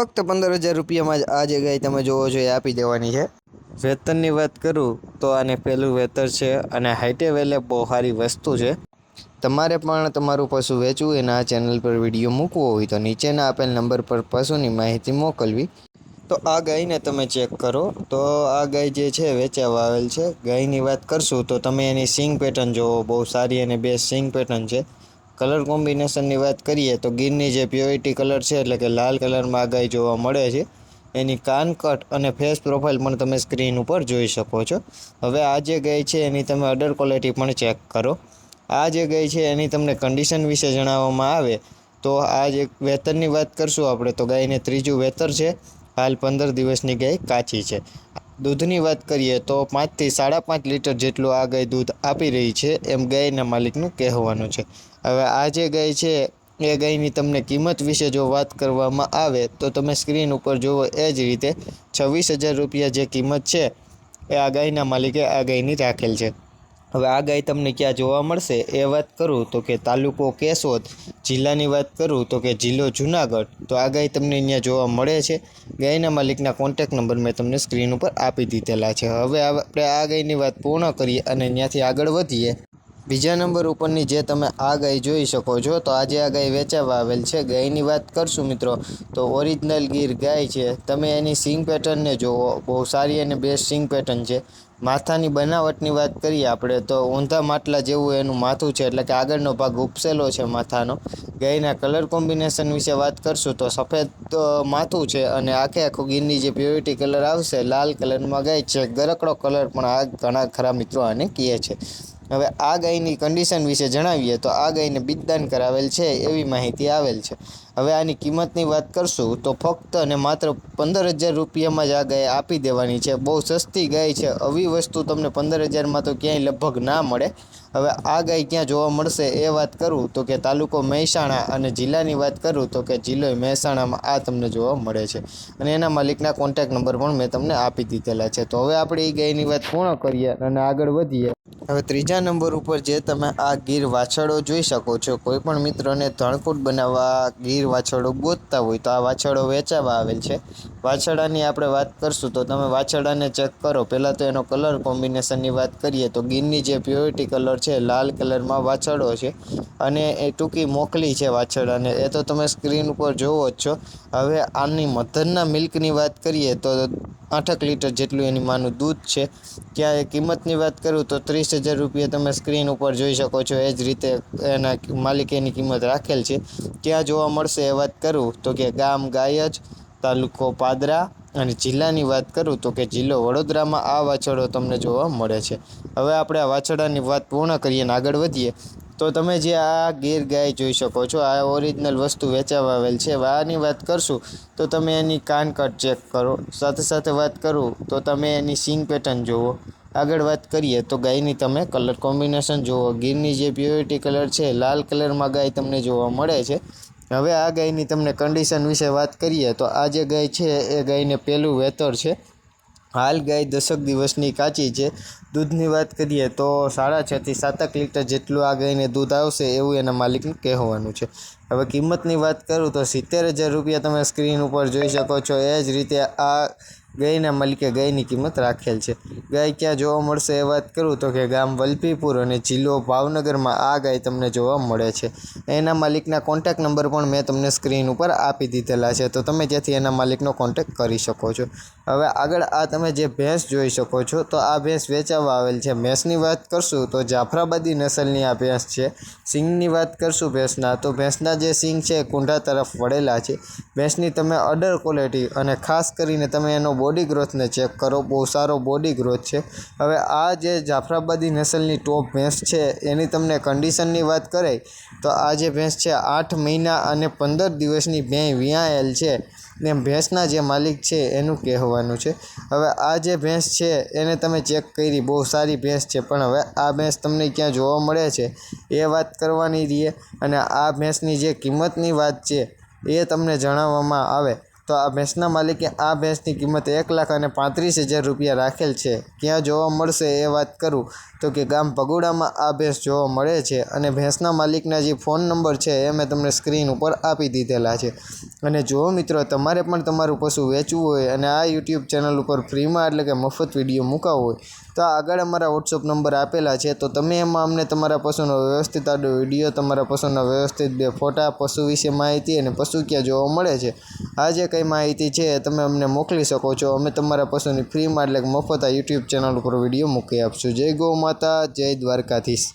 ફક્ત પંદર હજાર રૂપિયામાં જ આ જે ગાય તમે જોવો છો આપી દેવાની છે. વેતનની વાત કરું તો આને પહેલું વેતર છે અને હાઈટે વેલે બહુ સારી વસ્તુ છે. તમારે પણ તમારું પશુ વેચવું, એના આ ચેનલ પર વીડિયો મૂકવો હોય તો નીચેના આપેલ નંબર પર પશુની માહિતી મોકલવી. તો આ ગાયને તમે ચેક કરો. તો આ ગાય જે છે, વેચાવા આવેલ છે. ગાયની વાત કરશું તો તમે એની સિંગ પેટર્ન જોવો, બહુ સારી અને બે સિંગ પેટર્ન છે. કલર કોમ્બિનેશનની વાત કરીએ તો ગીરની જે પ્યોરિટી કલર છે, એટલે કે લાલ કલરમાં આ ગાય જોવા મળે છે. એની કાન કટ અને ફેસ પ્રોફાઇલ પણ તમે સ્ક્રીન ઉપર જોઈ શકો છો. હવે આ જે ગાય છે એની તમે અડર ક્વોલિટી પણ ચેક કરો. આ જે ગાય છે એની તમને કન્ડિશન વિશે જણાવવામાં આવે તો આ જે વેતરની વાત કરશું આપણે. તો ગાયને ત્રીજું વેતર છે. હાલ પંદર દિવસની ગાય કાચી છે. દૂધની વાત કરીએ તો પાંચથી સાડા પાંચ લીટર જેટલું આ ગાય દૂધ આપી રહી છે એમ ગાયના માલિકનું કહેવાનું છે. હવે આ જે ગાય છે, એ ગાયની તમને કિંમત વિશે જો વાત કરવામાં આવે, તો તમે સ્ક્રીન ઉપર જુઓ એ જ રીતે છવ્વીસ હજાર રૂપિયા જે કિંમત છે, એ આ ગાયના માલિકે આ ગાયની રાખેલ છે. હવે આ ગાય તમને ક્યાં જોવા મળશે, એ વાત કરું તો કે તાલુકો કેશોદ, જિલ્લાની વાત કરું તો કે જિલ્લો જુનાગઢ, તો આ ગાય તમને અહીંયા જોવા મળે છે. ગાયના માલિકના કોન્ટેક નંબર મેં તમને સ્ક્રીન ઉપર આપી દીધેલા છે. હવે આપણે આ ગાયની વાત પૂર્ણ કરીએ અને ત્યાંથી આગળ વધીએ. બીજા નંબર ઉપરની જે તમે આ ગાય જોઈ શકો છો, તો આજે આ ગાય વેચાવા આવેલ છે. ગાયની વાત કરશું મિત્રો, તો ઓરિજિનલ ગીર ગાય છે. તમે એની સિંગ પેટર્નને જુઓ, બહુ સારી અને બેસ્ટ સિંગ પેટર્ન છે. માથાની બનાવટની વાત કરીએ આપણે, તો ઊંધા માટલા જેવું એનું માથું છે, એટલે કે આગળનો ભાગ ઉપસેલો છે માથાનો. ગાયના કલર કોમ્બિનેશન વિશે વાત કરશું, તો સફેદ માથું છે અને આખે આખું ગીરની જે પ્યોરિટી કલર આવશે, લાલ કલરમાં ગાય છે. ગરકડો કલર પણ આ ઘણા ખરા મિત્રો આને કહે છે. હવે આ ગાયની કન્ડિશન વિશે જણાવીએ તો આ ગાયને બિદદાન કરાવેલ છે એવી માહિતી આવેલ છે. હવે આની કિંમતની વાત કરશું તો ફક્ત અને માત્ર પંદર હજાર રૂપિયામાં જ આ ગાય આપી દેવાની છે. બહુ સસ્તી ગાય છે. આવી વસ્તુ તમને પંદર હજારમાં તો ક્યાંય લગભગ ના મળે. હવે આ ગાય ક્યાં જોવા મળશે એ વાત કરું તો કે તાલુકો મહેસાણા અને જિલ્લાની વાત કરું તો કે જિલ્લો મહેસાણામાં આ તમને જોવા મળે છે. અને એના માલિકના કોન્ટેક નંબર પણ મેં તમને આપી દીધેલા છે. તો હવે આપણે એ ગાયની વાત પૂર્ણ કરીએ અને આગળ વધીએ. હવે ત્રીજા નંબર ઉપર જે તમે આ ગીર વાછડો જોઈ શકો છો. કોઈ પણ મિત્રને ધણકૂટ બનાવવા ગીર વાછરડો ગોતતા હોય તો આ વાછરડો વેચાવા આવેલ છે. વાછરડાની આપણે વાત કરશું તો તમે વાછરડાને ચેક કરો. પહેલાં તો એનો કલર કોમ્બિનેશનની વાત કરીએ તો ગીરની જે પ્યોરિટી કલર છે, લાલ કલરમાં વાછરડો છે અને એ ટૂંકી મોકલી છે વાછરડાને. એ તો તમે સ્ક્રીન ઉપર જોવો જ છો. હવે આની મધરના મિલ્કની વાત કરીએ તો આઠક લીટર જેટલું એની માનું દૂધ છે. ત્યાં કિંમતની વાત કરું તો ત્રીસ હજાર રૂપિયા તમે સ્ક્રીન ઉપર જોઈ શકો છો. એ જ રીતે એના માલિક એની કિંમત રાખેલ છે. ક્યાં જોવા મળશે એ વાત કરું તો કે ગામ ગાયજ, તાલુકો પાદરા અને જિલ્લાની વાત કરું તો કે જિલ્લો વડોદરામાં આ વાછરડો તમને જોવા મળે છે. હવે આપણે આ વાછરડાની વાત પૂર્ણ કરીએ અને આગળ વધીએ. તો તમે જે આ ગીર ગાય જોઈ શકો છો, આ ઓરિજિનલ વસ્તુ વેચાવા આવેલ છે. આની વાત કરશું તો તમે એની કાન કટ ચેક કરો. સાથે સાથે વાત કરું તો તમે એની સિંગ પેટર્ન જુઓ. આગળ વાત કરીએ તો ગાયની તમે કલર કોમ્બિનેશન જુઓ. ગીરની જે પ્યોરિટી કલર છે, લાલ કલરમાં ગાય તમને જોવા મળે છે. હવે આ ગાયની તમને કન્ડિશન વિશે વાત કરીએ તો આ જે ગાય છે, એ ગાયને પહેલું વેતર છે. હાલ ગાય દસક દિવસની કાચી છે. દૂધની વાત કરીએ તો સાડા છથી સાતક લીટર જેટલું આ ગાયને દૂધ આવશે એવું એના માલિકનું કહેવાનું છે. હવે કિંમતની વાત કરું તો સિત્તેર હજાર રૂપિયા તમે સ્ક્રીન ઉપર જોઈ શકો છો. એ જ રીતે આ ગાયના માલિકે ગાયની કિંમત રાખેલ છે. ગાય ક્યાં જોવા મળશે એ વાત કરું તો કે ગામ વલભીપુર અને જિલ્લો ભાવનગરમાં આ ગાય તમને જોવા મળે છે. એના માલિકના કોન્ટેક નંબર પણ મેં તમને સ્ક્રીન ઉપર આપી દીધેલા છે. તો તમે ત્યાંથી એના માલિકનો કોન્ટેક કરી શકો છો. હવે આગળ આ તમે જે ભેંસ જોઈ શકો છો તો આ ભેંસ વેચાવા આવેલ છે. ભેંસની વાત કરશું તો જાફરાબાદી નસલની આ ભેંસ છે. સિંગની વાત કરશું ભેંસના. તો ભેંસના જે સિંગ છે કુંઢા તરફ વળેલા છે. ભેંસની તમે અડર ક્વોલિટી અને ખાસ કરીને તમે એનો બોડી ગ્રોથને ચેક કરો, બહુ સારો બોડી ગ્રોથ છે. હવે આ જે જાફરાબાદી નસલની ટોપ ભેંસ છે, એની તમને કન્ડિશનની વાત કરાય, તો આ જે ભેંસ છે, આઠ મહિના અને પંદર દિવસની ભેં વિયાયેલ છે. ને ભેંસના જે માલિક છે, એનું કહેવાનું છે. હવે આ જે ભેંસ છે, એને તમે ચેક કરી, બહુ સારી ભેંસ છે, પણ હવે આ ભેંસ તમને ક્યાં જોવા મળે છે, એ વાત કરવાની રહીએ. અને આ ભેંસની જે કિંમતની વાત છે, એ તમને જણાવવામાં આવે. તો આ ભેંસના માલિકે આ ભેંસની કિંમત એક લાખ અને પાંત્રીસ હજાર રૂપિયા રાખેલ છે. ક્યાં જોવા મળશે એ વાત કરું? તો કે ગામ ભગોડામાં આ ભેંસ જોવા મળે છે અને ભેંસના માલિકના જે ફોન નંબર છે એ મેં તમને સ્ક્રીન ઉપર આપી દીધેલા છે. અને જો મિત્રો, તમારે પણ તમારું પશુ વેચવું હોય અને આ યુટ્યુબ ચેનલ ઉપર ફ્રીમાં એટલે કે મફત વીડિયો મૂકાવો હોય, તો આગળ અમારા વોટ્સઅપ નંબર આપેલા છે. તો તમે એમાં અમને તમારા પશુનો વ્યવસ્થિત આડો વીડિયો, તમારા પશુના વ્યવસ્થિત બે ફોટા, પશુ વિશે માહિતી અને પશુ ક્યાં જોવા મળે છે આ જે કંઈ માહિતી છે તમે અમને મોકલી શકો છો. અમે તમારા પશુની ફ્રીમાં એટલે કે મફત આ યુટ્યુબ ચેનલ ઉપર વીડિયો મૂકી આપશું. જય ગૌ માતા, જય દ્વારકાધીશ.